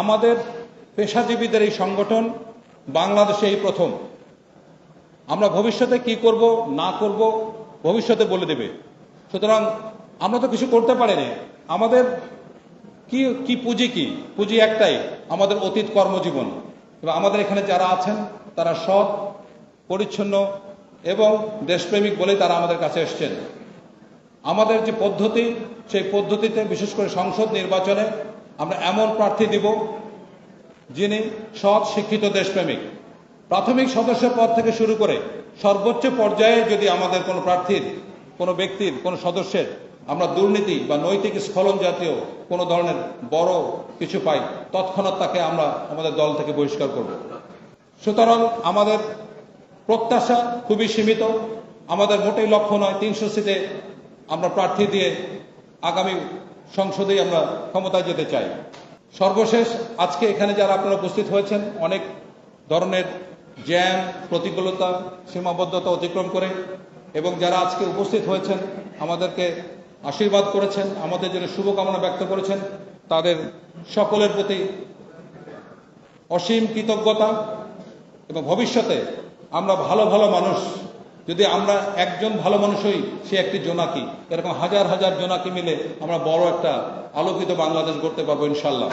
আমাদের পেশাজীবীদের এই সংগঠন বাংলাদেশে এই প্রথম। আমরা ভবিষ্যতে কি করব, না করব, ভবিষ্যতে বলে দেবে। সুতরাং আমরা তো কিছু করতে পারিনি। আমাদের কি কি পুঁজি কি? পুঁজি একটাই, আমাদের অতীত কর্মজীবন। এবং আমাদের এখানে যারা আছেন, তারা সৎ, পরিচ্ছন্ন এবং দেশপ্রেমিক বলে তারা আমাদের কাছে এসছেন। আমাদের যে পদ্ধতি, সেই পদ্ধতিতে বিশেষ করে সংসদ নির্বাচনে আমরা এমন প্রার্থী দিব যিনি সৎ শিক্ষিত দেশপ্রেমিক। প্রাথমিক সদস্য পদ থেকে শুরু করে সর্বোচ্চ পর্যায়ে যদি আমাদের কোনো প্রার্থীর, কোনো ব্যক্তির, কোনো সদস্যের আমরা দুর্নীতি বা নৈতিক স্খলন জাতীয় কোনো ধরনের বড় কিছু পাই, তৎক্ষণাৎ তাকে আমরা আমাদের দল থেকে বহিষ্কার করব। সুতরাং আমাদের প্রত্যাশা খুবই সীমিত। আমাদের মোটেই লক্ষ্য নয়, তিনশো সিটে আমরা প্রার্থী দিয়ে আগামী সংসদেই আমরা ক্ষমতায় যেতে চাই। সর্বশেষ আজকে এখানে যারা আপনারা উপস্থিত হয়েছেন, অনেক ধরনের জ্যাম, প্রতিকূলতা, সীমাবদ্ধতা অতিক্রম করে এবং যারা আজকে উপস্থিত হয়েছেন, আমাদেরকে আশীর্বাদ করেছেন, আমাদের জন্য শুভকামনা ব্যক্ত করেছেন, তাদের সকলের প্রতি অসীম কৃতজ্ঞতা এবং ভবিষ্যতে আমরা ভালো ভালো মানুষ যদি আমরা একজন ভালো মানুষ হই, সে একটি জোনাকি। এরকম হাজার হাজার জোনাকি মিলে আমরা বড় একটা আলোকিত বাংলাদেশ গড়তে পারব ইনশাল্লাহ।